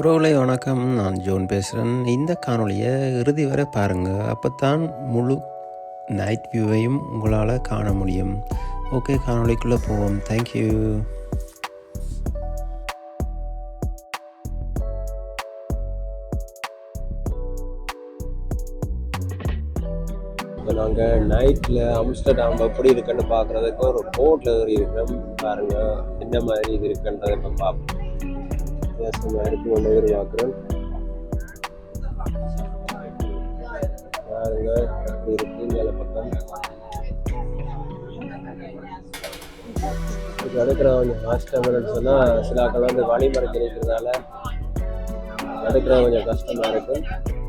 உறவுகளை வணக்கம். நான் ஜோன் பேசுகிறேன் இந்த காணொளியை இறுதி வரை பாருங்கள் அப்போ தான் முழு நைட் வியூவையும் உங்களால் காண முடியும். ஓகே காணொளிக்குள்ளே போவோம். தேங்க்யூ இப்போ நாங்கள் நைட்டில் அம்ஸ்டர்டாம் எப்படி இருக்குன்னு பார்க்குறதுக்கு ஒரு போட்டில் ஏறி இருக்கிறோம் பாருங்கள் என்ன மாதிரி இது இருக்குன்றதை இப்போ பார்ப்போம் வித்தியாசமாக இருக்கு ஒன்று எதிர்பார்க்குறேன் பாருங்க எப்படி இருக்கு மேலே பக்கம் நடுக்கிறவங்க அடுக்கிறவங்க ஹாஸ்டல்னு சொன்னால் சில ஆட்கள் வந்து வழிமுறை இருக்கிறதால நடுக்கிறவங்க கொஞ்சம் கஷ்டமாக இருக்குது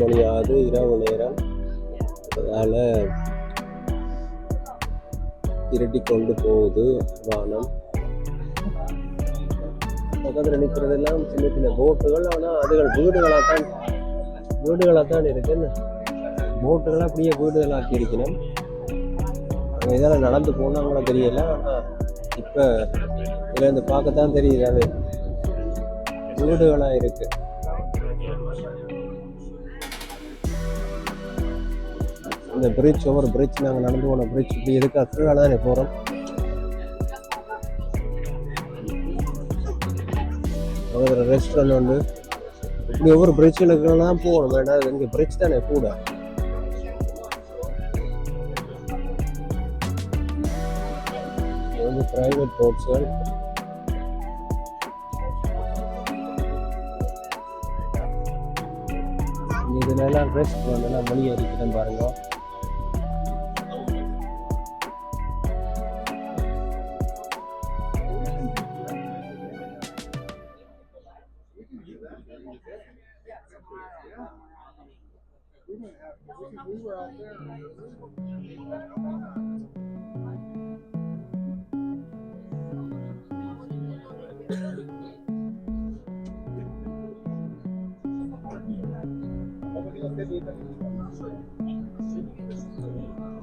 மணி ஆகுது இரவு நேரம். அதனால் இருட்டி கொண்டு போகுது வானம். பக்கத்தில் நிற்கிறதெல்லாம் சின்ன சின்ன போட்டுகள் ஆனால் அதுகள் வீடுகளாக தான் வீடுகளாக தான் இருக்கு போட்டுகளாக அப்படியே வீடுகளாக்கி இருக்கணும் அங்கே இதெல்லாம் நடந்து போனால் கூட தெரியல. ஆனால் இப்போ இதில் இருந்து பார்க்கத்தான் தெரியுது அது. வீடுகளாக இருக்குது இந்த பிரிட்ஜ் ஒவ்வொரு பிரிட்ஜ் நாங்கள் நடந்து போன பிரிட்ஜ் இப்படி இருக்கா கீழே தானே போகிறோம் ஒரு ரெஸ்டாரண்ட் உண்டு இப்படி ஒவ்வொரு பிரிட்ஜில் இருக்கலாம் போகணும் வேண்டாம் இங்கே பிரிட்ஜ் தானே கூட. இது வந்து ப்ரைவேட் போட்ஸ்கள் இதுல எல்லாம் rest we were out there.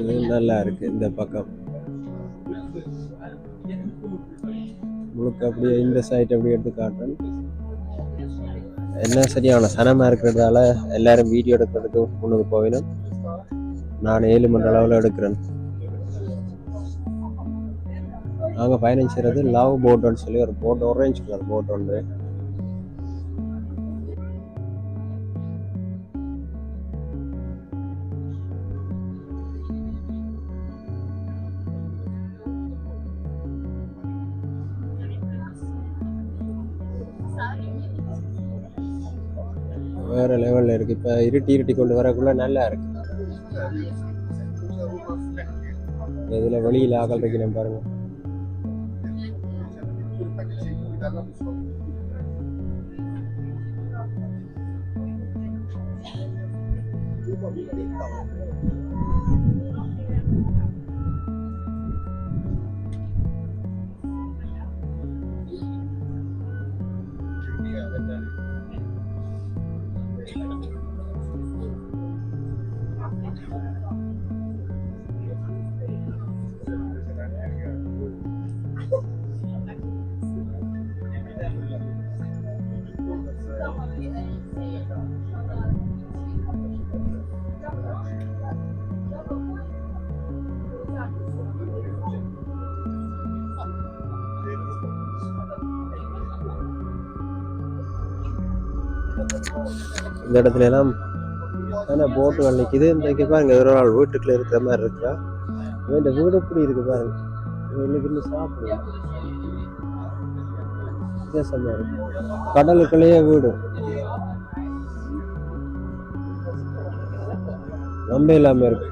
இது நல்லா இருக்கு இந்த பக்கம். முழுக்க அப்படியே இந்த சைட் அப்படியே எடுத்து காட்டுறேன். என்ன சரியான சனமாக இருக்கிறதால எல்லாரும் வீடியோ எடுக்கிறதுக்கு முன்னுக்கு போவேணும் நான் ஏழு மணி அளவில் எடுக்கிறேன். நாங்கள் பயணம் செய்கிறது லவ் போட்டோன்னு சொல்லி ஒரு போட்டோ ஆரஞ்சு கலர் போட்டோ உண்டு வேற லெவலில் இருக்கு. இப்போ இருட்டி இருட்டி கொண்டு வரக்குள்ள நல்லா இருக்கு. இதில் வெளியில் ஆகல் வைக்கணும் பாருங்க இந்த இடத்துல எல்லாம் ஆனால் போட்டுகள் நிற்கிது இந்த இங்கே பாருங்க ஒரு நாள் வீட்டுக்குள்ள இருக்கிற மாதிரி இருக்கா? இந்த வீடு எப்படி இருக்கு பாருங்க. இன்னைக்கு இருந்து சாப்பிடுவோம் இருக்கு கடலுக்குள்ளேயே வீடு. நம்ப இல்லாம இருக்கு.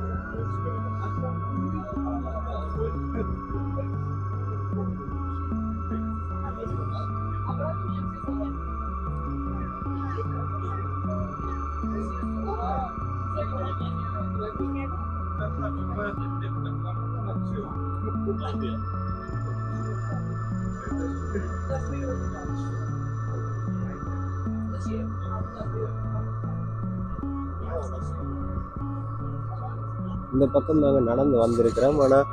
இந்த பக்கம் நாங்கள் நடந்து வந்திருக்கிறோம். ஆனால்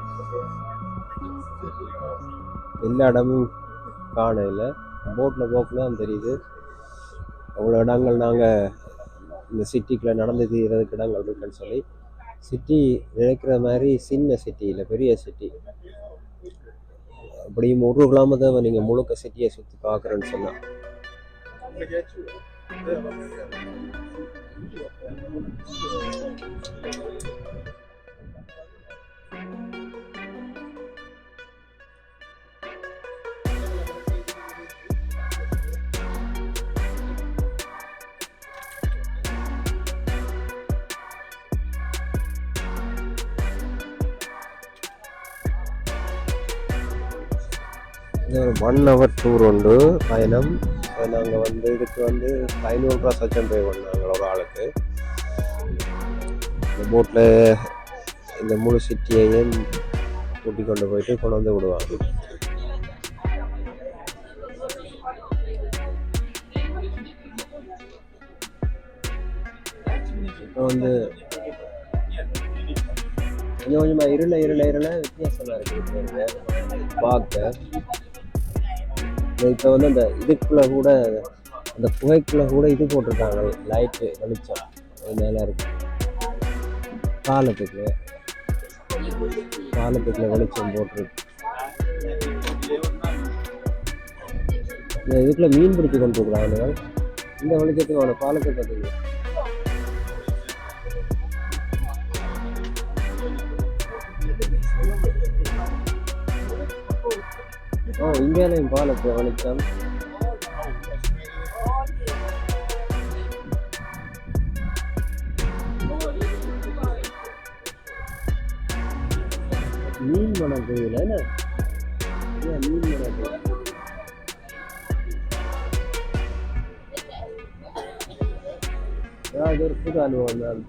எல்லா இடமும் காணல. போட்டில் போக்கில் தெரியுது. அவ்வளோ இடங்கள் நாங்கள் இந்த சிட்டிக்குள்ளே நடந்து தீர்றதுக்கு இடங்கள் இருக்குன்னு சொல்லி சிட்டி நினைக்கிற மாதிரி சின்ன சிட்டி இல்லை பெரிய சிட்டி அப்படியும் ஒரு கிலோமீட்டர் நீங்கள் முழுக்க சிட்டியை சுற்றி பார்க்குறேன்னு சொன்னால் ஒன் ஹவர் டூர் உண்டு. பயணம். நாங்கள் வந்து இதுக்கு வந்து ஐநூறுரூவா சச்சம் பே பண்ணாங்க ஒரு ஆளுக்கு. இந்த போட்டில் இந்த முழு சிட்டியையும் கூட்டி கொண்டு போயிட்டு கொண்டு வந்து விடுவாங்க. இப்போ வந்து கொஞ்சம் கொஞ்சமாக இருள இருள இருள வித்தியாசமாக இருக்குது பார்க்க இப்போ வந்து அந்த இதுக்குள்ளே கூட அந்த புகைக்குள்ள கூட இது போட்டிருக்காங்க. லைட்டு வெளிச்சம். மேலே இருக்கு. பாலத்துக்கு பாலத்துக்குள்ள வெளிச்சம் போட்டிருக்கு. இந்த இதுக்குள்ள மீன் பிடிச்சி கொண்டு இருக்கிறாங்க இந்த வெளிச்சத்துக்கு அவனை பாலத்தை பார்த்தீங்கன்னா ஓ இந்தியாவிலையும் பால் அப்போ வெளிச்சம் மீன் மனம் போயில என்ன? மீன் மனம் போயில அது ஒரு புது அனுபவம் தான்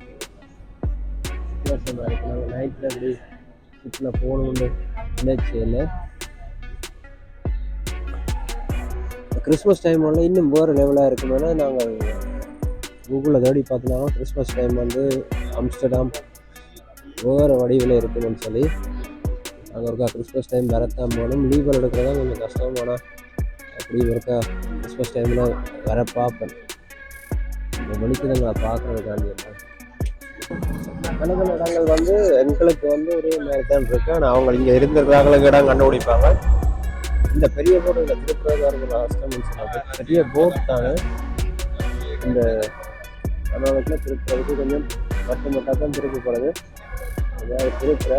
வித்தியாசமாக இருக்கு நாங்கள் நைட்டில் அப்படி ஷிப்பில் போகணும்னு நினைச்சதில்லை கிறிஸ்மஸ் டைம் வந்து இன்னும் வேறு லெவலாக இருக்குமேனா நாங்கள் கூகுளில் தேடி பார்த்தோம்னா கிறிஸ்மஸ் டைம் வந்து அம்ஸ்டர்டாம் வேறு வடிவில் இருக்கணும்னு சொல்லி நாங்கள் ஒருக்கா கிறிஸ்மஸ் டைம் வரத்தான் போகணும். லீவில் எடுக்கிறதா கொஞ்சம் கஷ்டம். ஆனால் அப்படி இருக்கா கிறிஸ்மஸ் டைமில் வர பார்ப்பேன். இந்த வெளிச்சதங்களை பார்க்குறதுக்காண்டி என்ன கணக்கான இடங்கள் வந்து எங்களுக்கு வந்து ஒரே மாதிரி தான் இருக்குது ஆனால் அவங்க இங்கே இருந்திருக்கிறாங்களுக்கு இடம் கண்டுபிடிப்பாங்க. இந்த பெரிய போர்டு இந்த திருப்புறது கஷ்டம்னு சொன்னாங்க. பெரிய போட் தானே? இந்த கர்நாடகத்தில் திருப்புறதுக்கு கொஞ்சம் மட்டு மட்டாக தான் திருப்பி போகிறது அதாவது திருப்புற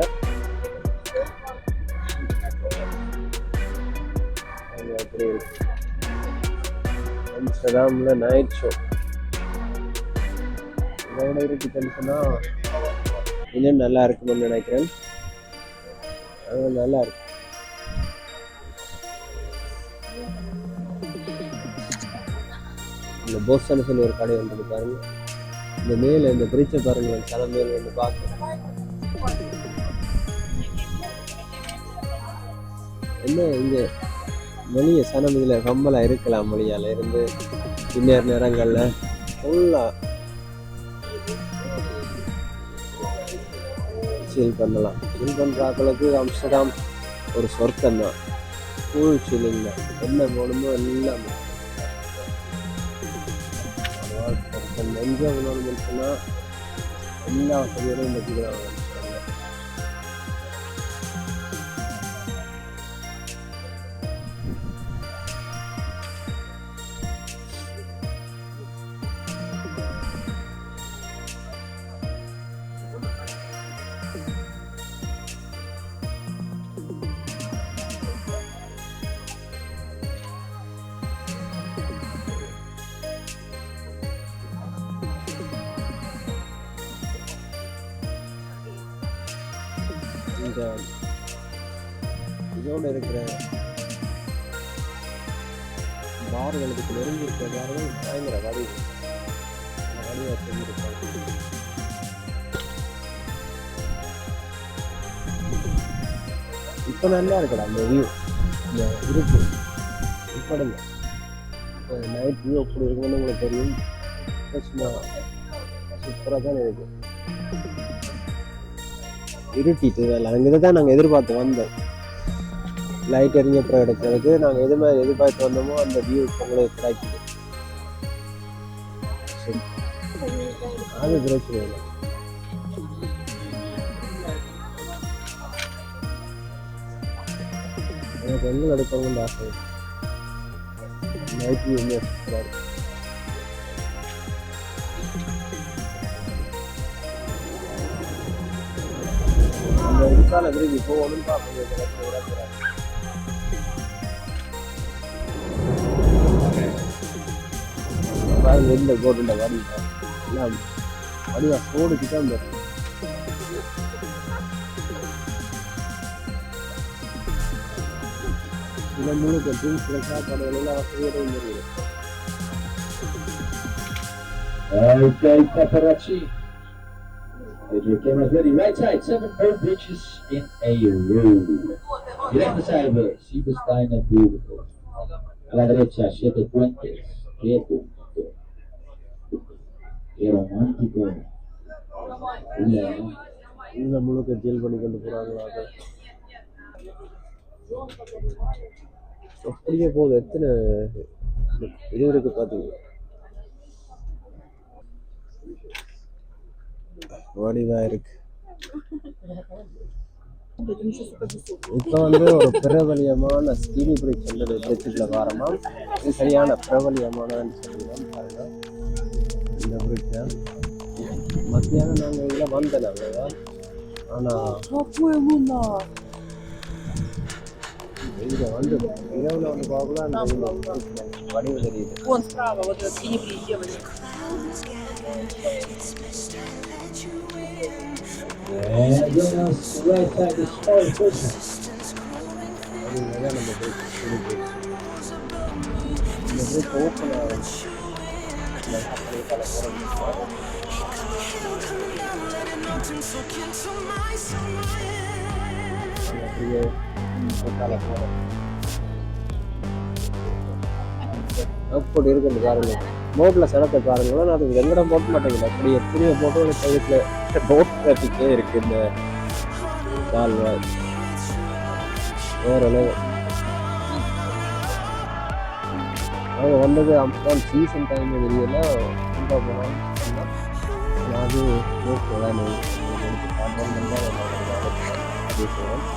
அப்படி இருக்கு. அம்ஸ்டர்டாமில் நைட் ஷோ இதோட இருக்குன்னு இன்னும் நல்லா இருக்கும்னு நினைக்கிறேன். அது நல்லா இருக்கு. இந்த போஸ்டன் சொல்லி ஒரு கடை வந்தது பாருங்க. இந்த மேல இந்த பிரிட்ஜை பாருங்க தலை மேல வந்து பார்க்க என்ன இங்க வெளியே சனம் இதுல கம்பலா இருக்கலாம் மொழியால இருந்து பின்னர் நேரங்கள்ல ஃபுல்லா சீல் பண்ணலாம். சீல் பண்ணுற ஆக்களுக்கு அம்ஸ்டர்டாம் ஒரு சொர்க்கம் தான் ஃபுல் சீலிங் தான். என்ன போகணுமோ எல்லாமே ஒருத்தன் நெஞ்ச உணர்வுன்னு சொன்னால் எல்லா வசதியோடும் வச்சுக்கிறாங்க இந்த வடிவ இப்போ நல்லா இருக்குடா அந்த வியூ இந்த இருக்கு. இப்போ நைட் வியூ அப்படி இருக்குன்னு உங்களுக்கு தெரியும். சும்மா சூப்பராக தான் இருக்கு. இருட்டிட்டு வேலை. அங்கே தான் நாங்கள் எதிர்பார்த்து வந்தோம். லைட் எரிஞ்ச அப்புறம் எடுக்கிறதுக்கு நாங்கள் எது மாதிரி எதிர்பார்த்து வந்தோமோ அந்த வியூ உங்களுக்கு கிடைக்கும். அது பிரச்சனை இல்லை. எனக்கு எங்கே எடுக்கணும்னு ஆசை. நைட் வந்து சூப்பராக இருக்கு அந்த இதுக்கால விரும்பி போகணும்னு பார்க்கணும் பாருங்க இந்த போட்டுள்ள வடி எல்லாம் வடிவா சோடுக்கு தான் இந்த இதை முழுக்க ட்ரிங்க்ஸ் சாப்பாடு எல்லாம் வசதியோட முடியும் Okay, paparazzi. Get your cameras ready. Right side, seven more bitches in a row. Rechtezijde, sieben Steine públicos. A la derecha, siete puentes. Quieto. Qué romántico. Mira, இந்த முழுக்க ஜெயில் பண்ணி கொண்டு போறாங்களா அப்படியே போகுது. எத்தனை? இது இருக்கு பாத்தீங்க வடிவா இருக்கு. இப்போ வந்து ஒரு பிரபலியமான ஸ்டீனி பிரிட்ஜ் வந்து பிரிட்ஜுக்குள்ள வாரமா? இது சரியான பிரபலியமானன்னு சொல்லலாம் பாருங்க. இந்த பிரிட்ஜை மத்தியானம் நாங்கள் இங்கே வந்தேன் நாங்கள் ஆனால் இங்கே வந்து இரவில் வந்து பார்க்கலாம் வடிவு தெரியுது நம்ம ஓப்பன் ஆகும் அப்படி இருக்குது பாருங்க. போட்டில் சனத்தை பாருங்களேன் அது வெங்கடம் போட்ட மாட்டேங்குது. அப்படி எத்தனையோ போட்டோ சைடில் போட் டிராஃபிக்கே இருக்கு இந்த கால்வாய் வேற நாங்கள் வந்தது அப்பதான் சீசன் டைம் வெளியெல்லாம் ரொம்ப போனோம் அது ஓகே தான் அப்படி போகிறோம்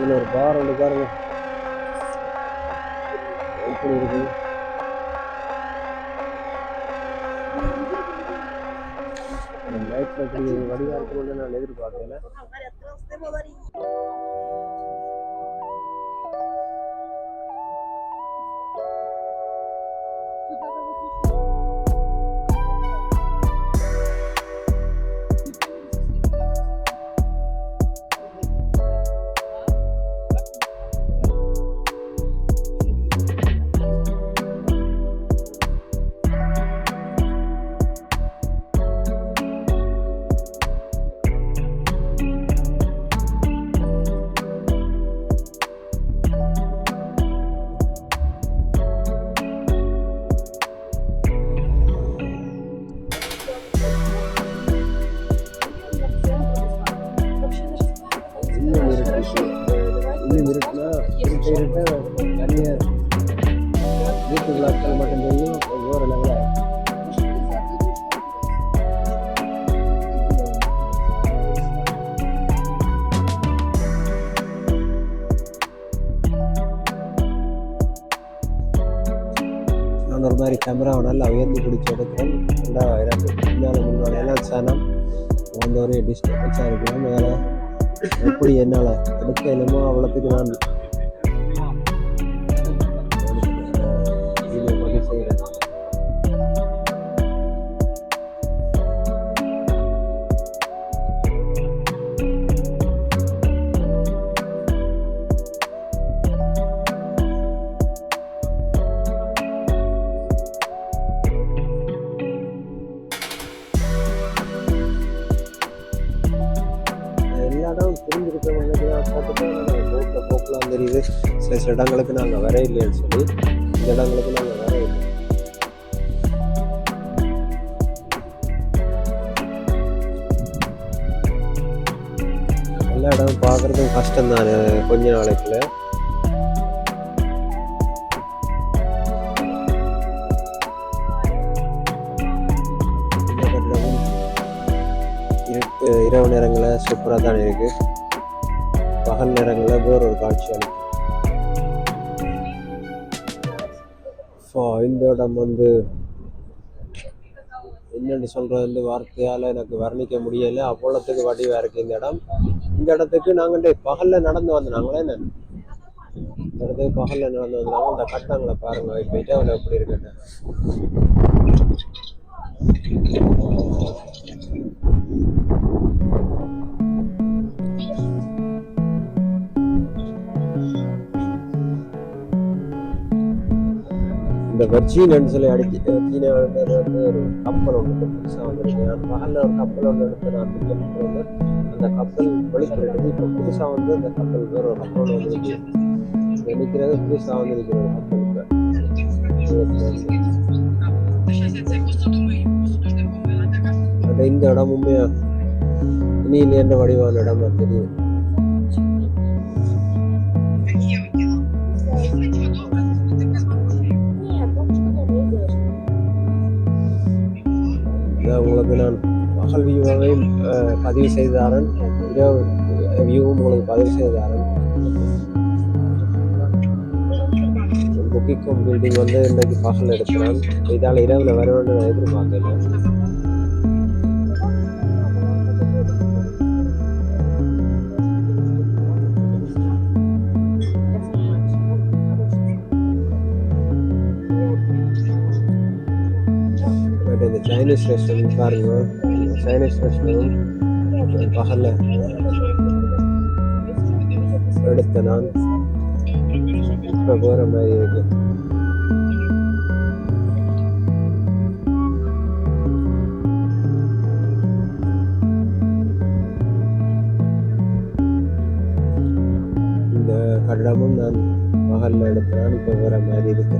அதில் ஒரு பார் ஒன்று பாருங்க. எப்படி இருக்கு? லைட்டில் இப்படி வடிவாக இருக்கணும்னு நான் எதிர்பார்க்கல. ஒரு மாதிரி கேமராவை நல்லா உயர்த்தி பிடிச்சி எடுக்கிறேன் நல்லா எனக்கு முன்னால் முன்னாடி எல்லாம் சேனம். அந்த ஒரே டிஸ்டர்பன்ஸாக இருக்கலாம். வேறு எப்படி என்னால் எடுக்க என்னமோ அவ்வளோத்துக்கு நான் எல்லா போக்கலாம் தெரியுது சில சில இடங்களுக்கு நாங்கள் வர இல்லைன்னு சொல்லி இந்த இடங்களுக்கு நாங்கள் வர இல்லை எல்லா இடம் பார்க்குறதும் கஷ்டம் தான் கொஞ்ச நாளைக்குள்ள. தான் இருக்குது பகல் நேரங்களில் வேறு ஒரு காட்சி அளிக்கும். ஸோ இந்த இடம் வந்து என்னென்னு சொல்கிறது வந்து வார்த்தையால் எனக்கு வர்ணிக்க முடியலை. அவ்வளோத்துக்கு வடிவாக இருக்குது இந்த இடம். இந்த இடத்துக்கு நாங்கள் பகலில் நடந்து வந்தாங்களே என்ன? இந்த இடத்துக்கு பகலில் நடந்து வந்தாங்க இந்த கட்டங்களை பாருங்கள் இப்போ இரவில் எப்படி இருக்குன்னு. இந்த வர்ஜின்னு சொல்லி அடிச்சு சீனா வந்து ஒரு கப்பல் ஒன்று புதுசாக வந்திருக்கு. நான் பகலில் ஒரு கப்பல் ஒன்று எடுத்து நான் டிக்கெட் வந்து அந்த கப்பல் வெளிக்கிறது இப்போ புதுசாக வந்து அந்த கப்பல் வேறு ஒரு கப்பல் ஒன்று வந்துருக்கு. இங்க புதுசாக வந்து நிற்கிற ஒரு கப்பல் அந்த இந்த இடமுமே இனி என்ற வடிவான இடமா தெரியும் உங்களுக்கு நான் பகல் வியூவையும் பதிவு செய்தாரன் இரவு வியூவும் உங்களுக்கு பதிவு செய்தாரன் புக்கிக்கும் பில்டிங் வந்து இன்றைக்கு பகல் எடுக்கிறான் இதால் இரவில் வர வேண்டும் எதிர்பார்க்கல. இந்த சைனீஸ் ரெஸ்டாரண்ட் பாருங்க இந்த சைனீஸ் ரெஸ்டாரண்ட் பகலில் எடுத்த நான் இப்போ போகிற மாதிரி இருக்கு இந்த கட்டடமும் நான் பகலில் எடுத்த நான் இப்போ போகிற மாதிரி இருக்கு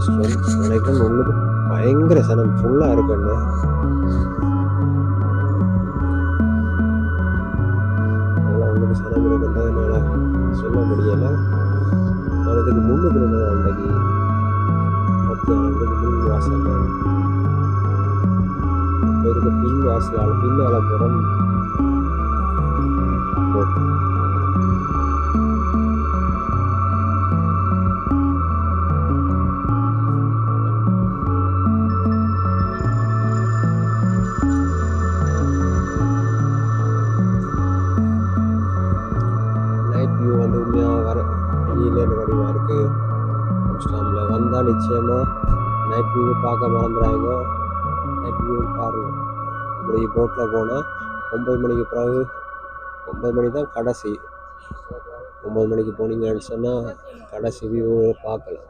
ஒரு ரெஸ்டாரண்ட் நினைக்கிறேன் உள்ளுக்கு பயங்கர சனம் ஃபுல்லாக இருக்குன்னு அவ்வளோ உள்ளுக்கு சனம் இருக்குன்றதுனால சொல்ல முடியலை. நான் இதுக்கு முன்னுக்கு நின்று அன்றைக்கு பத்து ஆண்டுக்கு முன் வாசல் இப்போ இதுக்கு பின் வாசலால் பின்னால் புறம் நைட் வியூ பார்க்க மறந்துடாங்க நைட் வியூ பாருங்க இப்படி போட்டில் போனால் ஒம்பது மணிக்கு பிறகு ஒம்பது மணி தான் கடைசி. ஒம்பது மணிக்கு போனீங்கன்னு சொன்னால் கடைசி வியூ பார்க்கலாம்.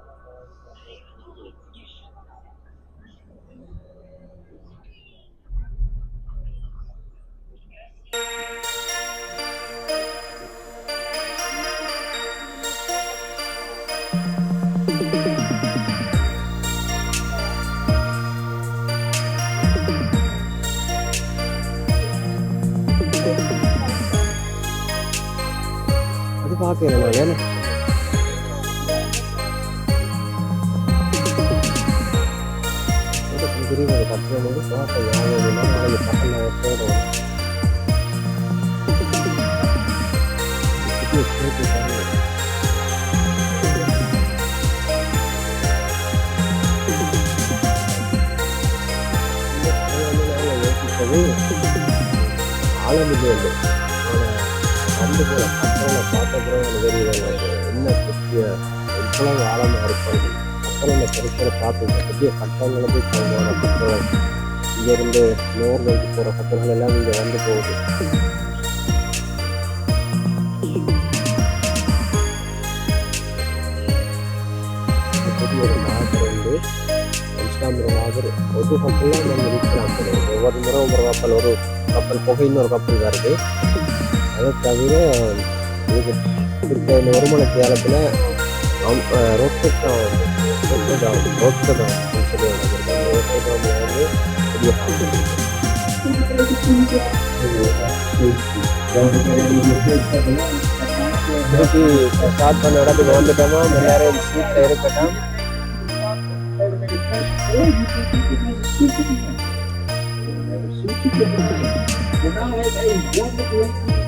பார்க்கிறேன் நான் ஏன்னா தெரியும் அது கட்டுறது வந்து பார்க்க ஞாபகம் இல்லை நாளைக்கு பக்கத்தில் போடுறோம் யோசிப்பது ஆழமில்லை இல்லை வந்து போல கப்பலை பார்த்த பார்த்தப்பறம் எனக்கு தெரியுது. என்ன பெரிய எவ்வளவு ஆழமாக இருப்பாங்க. கப்பலில் பெருக்கிற பார்த்து பெரிய கட்டங்களை போய் போவாங்க கப்பல் இங்கேருந்து நோர்வேக்கு போகிற கப்பல்கள் எல்லாம் இங்கே வந்து போகுது. பெரிய ஒரு வந்து ஒரு கப்பல்லாம் நம்ம இருக்கலாம் ஒவ்வொரு முறை ஒவ்வொரு கப்பல் ஒரு கப்பல் புகைன்னு ஒரு கப்பல் வருது. அதை தவிர இதுக்கு இந்த வருமான காலத்தில் ரோட்டடாம் ரோட்டடாம் ரோட்டடாம் சொல்லி ரோட்டடாம் வந்து பெரிய ஸ்டார்ட் பண்ண இடத்துக்கு வந்துட்டோமா? எல்லாரும் சீட்டில் இருக்கட்டும். You.